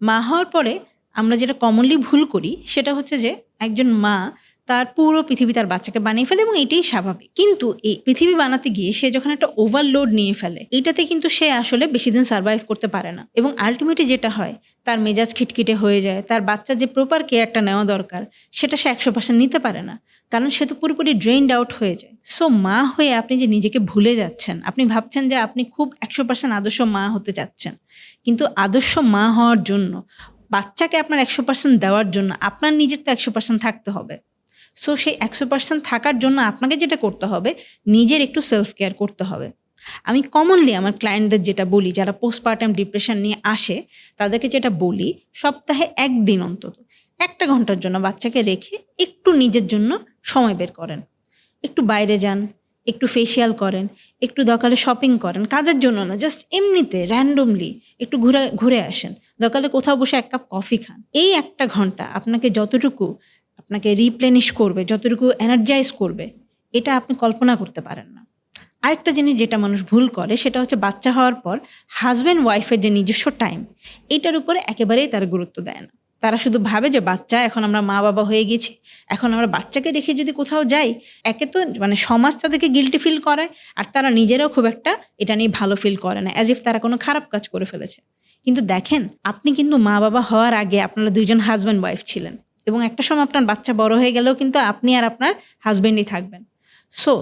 মা হওয়ার পরে আমরা যেটা কমনলি ভুল করি সেটা হচ্ছে যে একজন মা তার পুরো পৃথিবী তার বাচ্চাকে বানিয়ে ফেলে এবং এটাই স্বাভাবিক। কিন্তু এই পৃথিবী বানাতে গিয়ে সে যখন একটা ওভারলোড নিয়ে ফেলে, এটাতে কিন্তু সে আসলে বেশি দিন সার্ভাইভ করতে পারে না। এবং আলটিমেটলি যেটা হয়, তার মেজাজ খিটখিটে হয়ে যায়, তার বাচ্চার যে প্রপার কেয়ারটা নেওয়া দরকার, সেটা সে একশো পার্সেন্ট নিতে পারে না। কারণ সে তো পুরোপুরি ড্রেইনড আউট হয়ে যায়। সো মা হয়ে আপনি যে নিজেকে ভুলে যাচ্ছেন, আপনি ভাবছেন যে আপনি খুব একশো পার্সেন্ট আদর্শ মা হতে যাচ্ছেন কিন্তু আদর্শ মা হওয়ার জন্য, বাচ্চাকে আপনার একশো পার্সেন্ট দেওয়ার জন্য, আপনার নিজের তো একশো পার্সেন্ট থাকতে হবে। সো সেই একশো পার্সেন্ট থাকার জন্য আপনাকে যেটা করতে হবে, নিজের একটু সেলফ কেয়ার করতে হবে। আমি কমনলি আমার ক্লায়েন্টদের যেটা বলি, যারা পোস্টপার্টাম ডিপ্রেশন নিয়ে আসে, তাদেরকে যেটা বলি, সপ্তাহে একদিন অন্তত, একটা ঘণ্টার জন্য বাচ্চাকে রেখে একটু নিজের জন্য সময় বের করেন। একটু বাইরে যান, একটু ফেসিয়াল করেন, একটু দরকারে শপিং করেন, কাজের জন্য না জাস্ট এমনিতে র্যান্ডমলি একটু ঘুরে ঘুরে আসেন। দরকারে কোথাও বসে এক কাপ কফি খান। এই একটা ঘণ্টা আপনাকে যতটুকু আপনাকে রিপ্লেনিশ করবে, যতটুকু এনার্জাইজ করবে, এটা আপনি কল্পনা করতে পারেন না। আরেকটা জিনিস যেটা মানুষ ভুল করে, সেটা হচ্ছে বাচ্চা হওয়ার পর হাজব্যান্ড ওয়াইফের যে নিজস্ব টাইম এটার উপরে একেবারেই তারা গুরুত্ব দেয় না। তারা শুধু ভাবে যে, বাচ্চা, এখন আমরা মা বাবা হয়ে গেছি, এখন আমরা বাচ্চাকে রেখে যদি কোথাও যাই, একে তো মানে সমাজ তাদেরকে গিলটি ফিল করায়, আর তারা নিজেরাও খুব একটা এটা নিয়ে ভালো ফিল করে না অ্যাজ ইফ তারা কোনো খারাপ কাজ করে ফেলেছে। কিন্তু দেখেন, আপনি কিন্তু মা বাবা হওয়ার আগে আপনারা দুইজন হাজব্যান্ড ওয়াইফ ছিলেন। এবং একটা সময় আপনার বাচ্চা বড় হয়ে গেলেও কিন্তু আপনি আর আপনার হাজব্যান্ডই থাকবেন। সো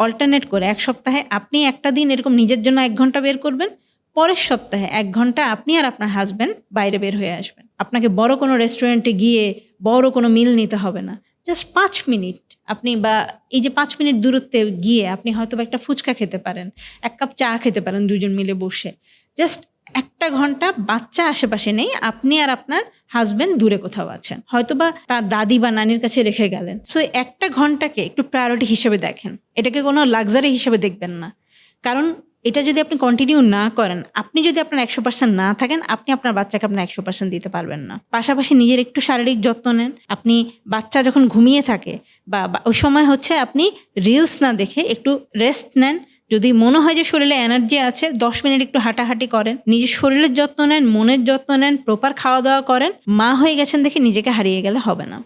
অল্টারনেট করে এক সপ্তাহে আপনি একটা দিন এরকম নিজের জন্য এক ঘণ্টা বের করবেন, পরের সপ্তাহে এক ঘণ্টা আপনি আর আপনার হাজব্যান্ড বাইরে বের হয়ে আসবেন। আপনাকে বড় কোনো রেস্টুরেন্টে গিয়ে বড় কোনো মিল নিতে হবে না। জাস্ট পাঁচ মিনিট আপনি বা এই যে পাঁচ মিনিট দূরত্বে গিয়ে আপনি হয়তো একটা ফুচকা খেতে পারেন, এক কাপ চা খেতে পারেন দুজন মিলে বসে। জাস্ট একটা ঘণ্টা বাচ্চা আশেপাশে নেই, আপনি আর আপনার হাজবেন্ড দূরে কোথাও আছেন। হয়তো বা তার দাদি বা নানির কাছে রেখে গেলেন। সো একটা ঘন্টাকে একটু প্রায়োরিটি হিসেবে দেখেন। এটাকে কোনো লাক্সারি হিসেবে দেখবেন না। কারণ এটা যদি আপনি কন্টিনিউ না করেন, আপনি যদি আপনার একশো পার্সেন্ট না থাকেন, আপনি আপনার বাচ্চাকে আপনার একশো পার্সেন্ট দিতে পারবেন না। পাশাপাশি নিজের একটু শারীরিক যত্ন নেন। আপনি বাচ্চা যখন ঘুমিয়ে থাকে বা বা, ওই সময় হচ্ছে আপনি রিলস না দেখে একটু রেস্ট নেন। যদি মনে হয় যে শরীরে এনার্জি আছে, দশ মিনিট একটু হাঁটাহাঁটি করেন, নিজের শরীরের যত্ন নেন, মনের যত্ন নেন প্রপার খাওয়া দাওয়া করেন, মা হয়ে গেছেন দেখে নিজেকে হারিয়ে গেলে হবে না।